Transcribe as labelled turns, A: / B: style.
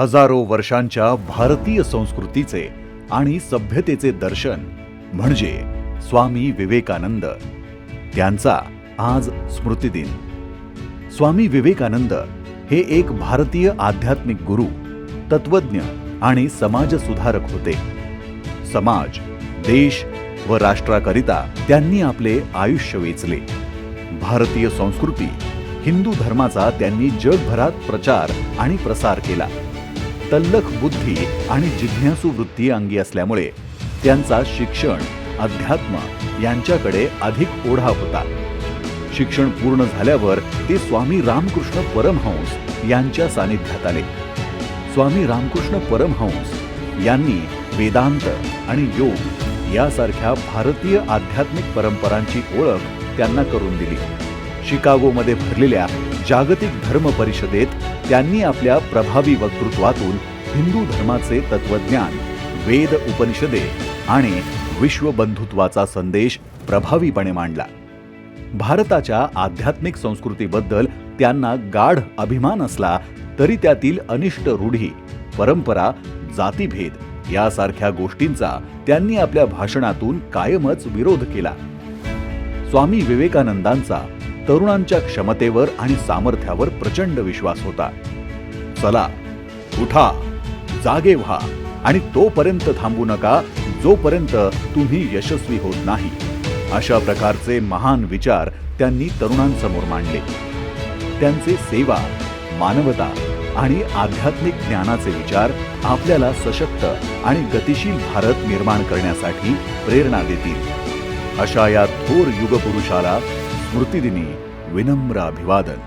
A: हजारो वर्षांच्या भारतीय संस्कृतीचे आणि सभ्यतेचे दर्शन म्हणजे स्वामी विवेकानंद. त्यांचा आज स्मृतिदिन. स्वामी विवेकानंद हे एक भारतीय आध्यात्मिक गुरु तत्वज्ञ आणि समाजसुधारक होते. समाज देश व राष्ट्राकरिता त्यांनी आपले आयुष्य वेचले. भारतीय संस्कृती हिंदू धर्माचा त्यांनी जगभरात प्रचार आणि प्रसार केला. तल्लख बुद्धी आणि जिज्ञासू वृत्ती अंगी असल्यामुळे त्यांचा शिक्षण अध्यात्म यांच्याकडे अधिक ओढा होता. शिक्षण पूर्ण झाल्यावर ते स्वामी रामकृष्ण परमहंस यांच्या सानिध्यात आले. स्वामी रामकृष्ण परमहंस यांनी वेदांत आणि योग यासारख्या भारतीय आध्यात्मिक परंपरांची ओळख त्यांना करून दिली. शिकागोमध्ये भरलेल्या जागतिक धर्म परिषदेत त्यांनी आपल्या प्रभावी वक्तृत्वातून हिंदू धर्माचे तत्वज्ञान वेद उपनिषदे आणि विश्वबंधुत्वाचा संदेश प्रभावीपणे मांडला. भारताच्या आध्यात्मिक संस्कृतीबद्दल त्यांना गाढ अभिमान असला तरी त्यातील अनिष्ट रूढी परंपरा जातीभेद यासारख्या गोष्टींचा त्यांनी आपल्या भाषणातून कायमच विरोध केला. स्वामी विवेकानंदांचा तरुणांच्या क्षमतेवर आणि सामर्थ्यावर प्रचंड विश्वास होता. चला उठा जागे व्हा आणि तोपर्यंत थांबू नका जोपर्यंत तुम्ही यशस्वी होत नाही. अशा प्रकारचे महान विचार त्यांनी तरुणांसमोर मांडले. त्यांचे सेवा मानवता आणि आध्यात्मिक ज्ञानाचे विचार आपल्याला सशक्त आणि गतिशील भारत निर्माण करण्यासाठी प्रेरणा देतील. अशा या थोर युगपुरुषाला स्मृतिदिनी विनम्र अभिवादन